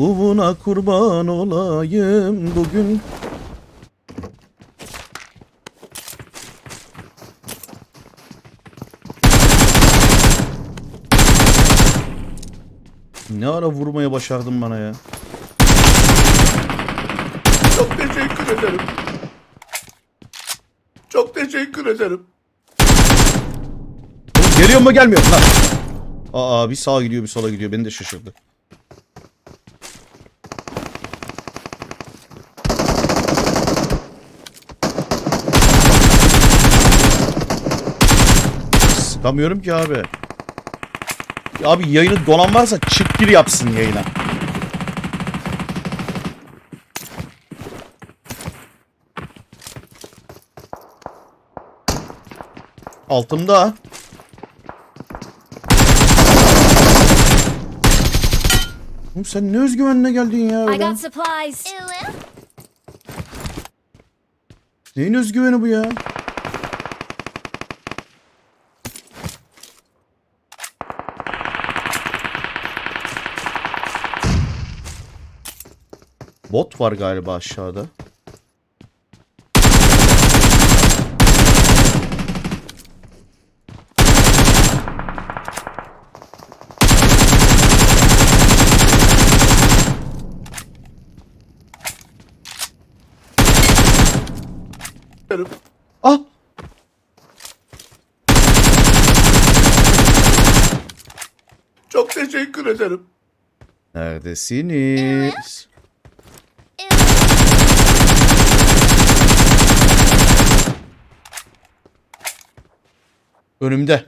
Uvuna kurban olayım bugün. Ne ara vurmaya başardın bana ya? Çok teşekkür ederim. Çok teşekkür ederim. Geliyor mu gelmiyor mu lan? Aa bir sağa gidiyor bir sola gidiyor beni de şaşırdı. Sıkamıyorum ki abi. Ya Abi yayını donan varsa çık gir yapsın yayına. Altımda. Oğlum sen ne özgüvenle geldin ya I öyle? got supplies. Neyin özgüveni bu ya? Bot var galiba aşağıda. Ah! Çok teşekkür ederim. Neredesiniz? Önümde.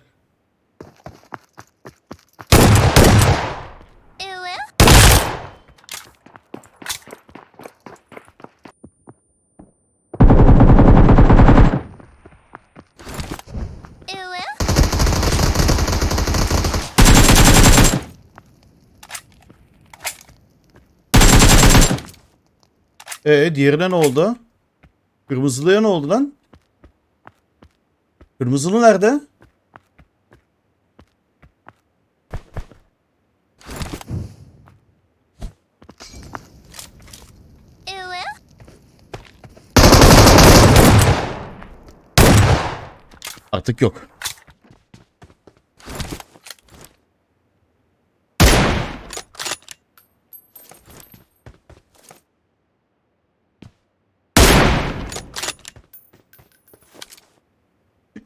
Ee diğerine ne oldu? Kırmızılıya ne oldu lan? Kırmızılı nerede? Artık yok.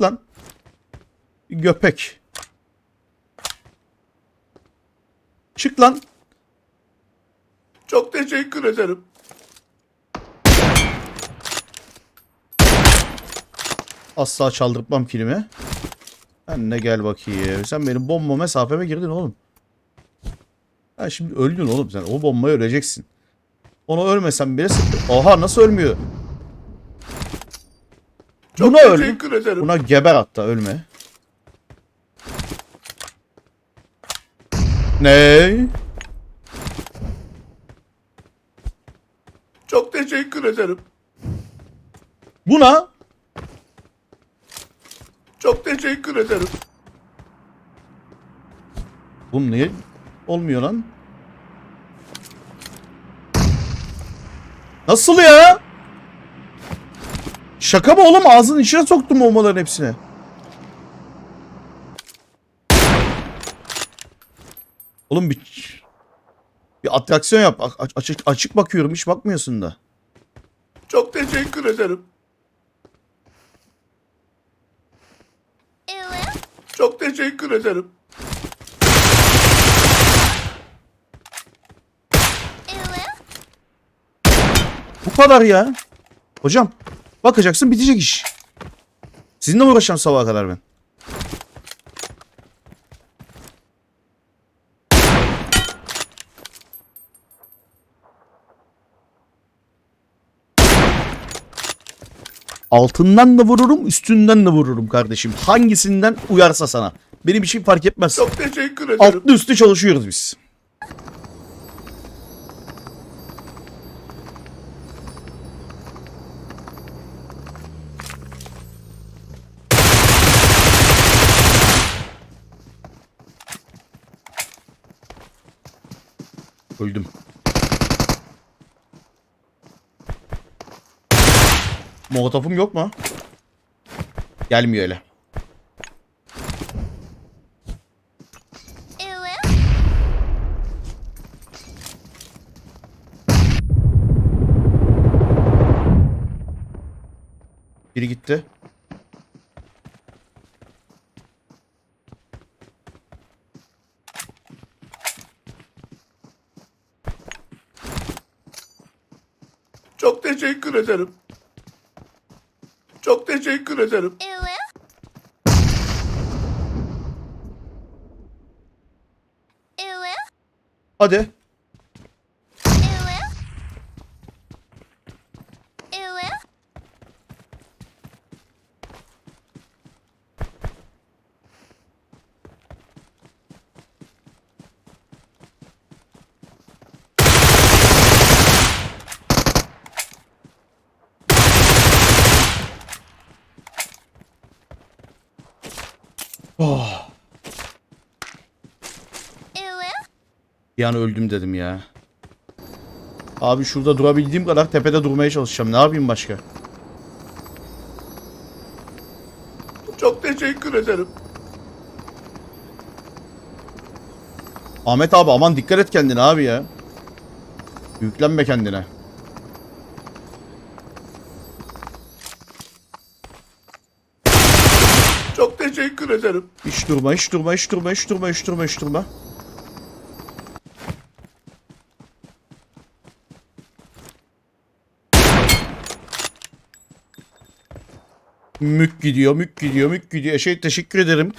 Lan. Göpek. Çık lan. Çok teşekkür ederim. Asla çaldırtmam kilimi. Ben de gel bakayım. Sen benim bomba mesafeme girdin oğlum. Ha şimdi öldün oğlum sen. O bombaya öleceksin. Onu ölmesen bile sıktı. Oha nasıl ölmüyor? Çok Buna öl. ederim. Buna geber hatta ölme. Ne? Çok teşekkür ederim. Buna? Çok teşekkür ederim. Bu niye olmuyor lan? Nasıl ya? Şaka mı oğlum? Ağzının içine soktum bombaların hepsini. Oğlum bir, bir atraksiyon yap. A- açık, açık bakıyorum hiç bakmıyorsun da. Çok teşekkür ederim. Çok teşekkür ederim. Bu kadar ya. Hocam bakacaksın bitecek iş. Sizinle uğraşacağım sabaha kadar ben? Altından da vururum, üstünden de vururum kardeşim. Hangisinden uyarsa sana. Benim için fark etmez. Çok teşekkür ederim. Altlı üstü çalışıyoruz biz. Öldüm. Molotofum yok mu? Gelmiyor öyle. Biri gitti. Çok teşekkür ederim. Çok teşekkür ederim. Hadi. Oh. Bir an öldüm dedim ya. Abi şurada durabildiğim kadar tepede durmaya çalışacağım. Ne yapayım başka? Çok teşekkür ederim. Ahmet abi aman dikkat et kendine abi ya. Yüklenme kendine. Çok teşekkür ederim. Hiç durma, hiç durma, hiç durma, hiç durma, hiç durma, hiç durma. Mük gidiyor, mük gidiyor, mük gidiyor. Eşey teşekkür ederim.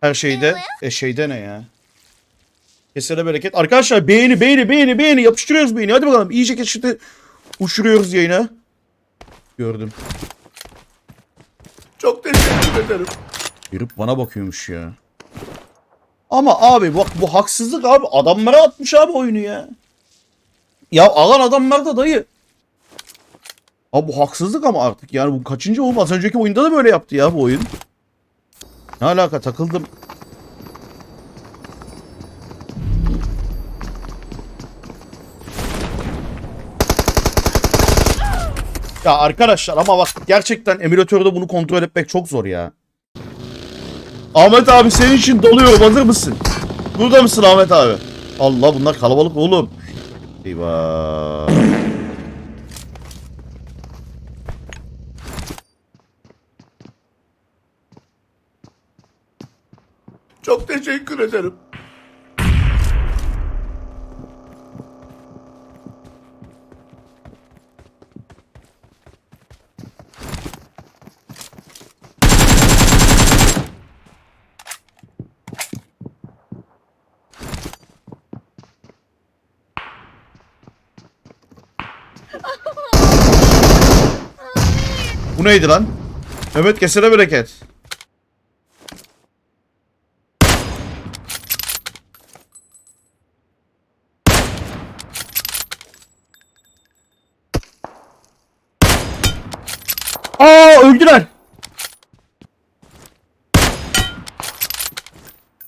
Her şeyde. Eşeyde ne ya? Kesene bereket. Arkadaşlar beğeni, beğeni, beğeni, beğeni. Yapıştırıyoruz beğeni. Hadi bakalım. İyice keşfete uçuruyoruz yayına. Gördüm. Çok teşekkür ederim. Herif bana bakıyormuş ya. Ama abi bak bu haksızlık abi. Adamlara atmış abi oyunu ya. Ya alan adamlar da dayı. Abi bu haksızlık ama artık yani bu kaçıncı oyun? Az önceki oyunda da böyle yaptı ya bu oyun. Ne alaka takıldım. Ya arkadaşlar ama bak gerçekten emülatörde bunu kontrol etmek çok zor ya. Ahmet abi senin için doluyorum hazır mısın? Burada mısın Ahmet abi? Allah bunlar kalabalık oğlum. Eyvah. Çok teşekkür ederim. Bu neydi lan? Mehmet kesene bereket. Aa öldüler.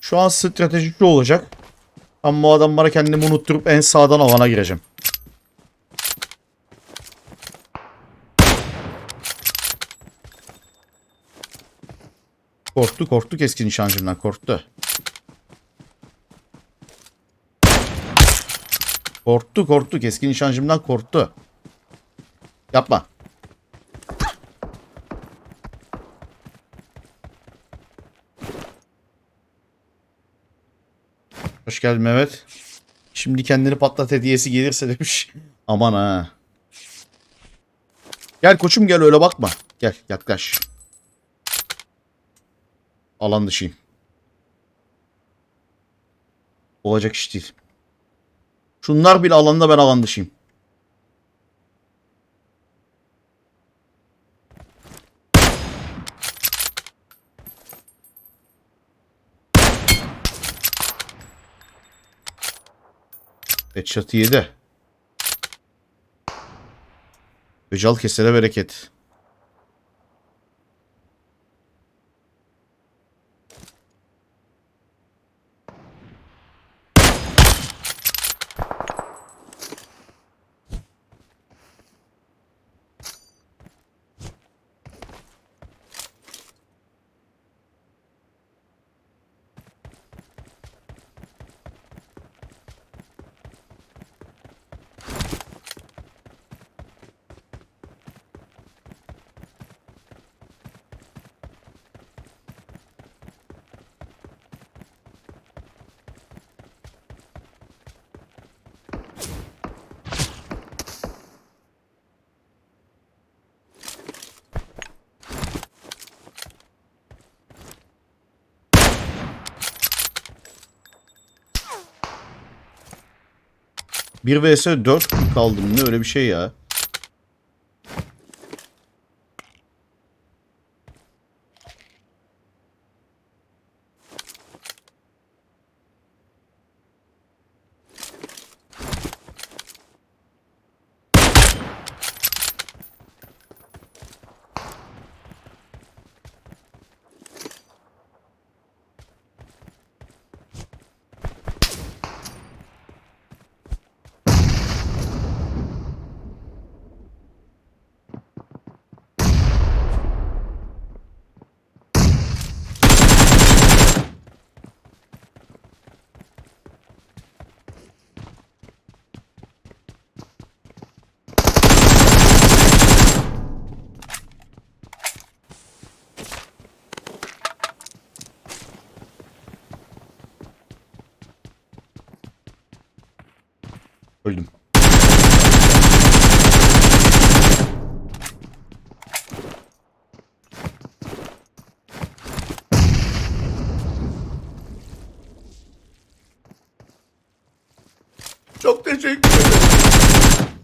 Şu an stratejik şu olacak. Ama bu adamlara kendimi unutturup en sağdan alana gireceğim. Korktu korktu keskin nişancımdan korktu. Korktu korktu keskin nişancımdan korktu. Yapma. Hoş geldin Mehmet. Şimdi kendini patlat hediyesi gelirse demiş. Aman ha. Gel koçum gel öyle bakma. Gel yaklaş. Alan dışıyım. Olacak iş değil. Şunlar bile alanda ben alan dışıyım. Headshot yedi. Öcal kesere bereket. 1 vs 4 mü kaldım ne öyle bir şey ya. Öldüm. Çok teşekkür ederim.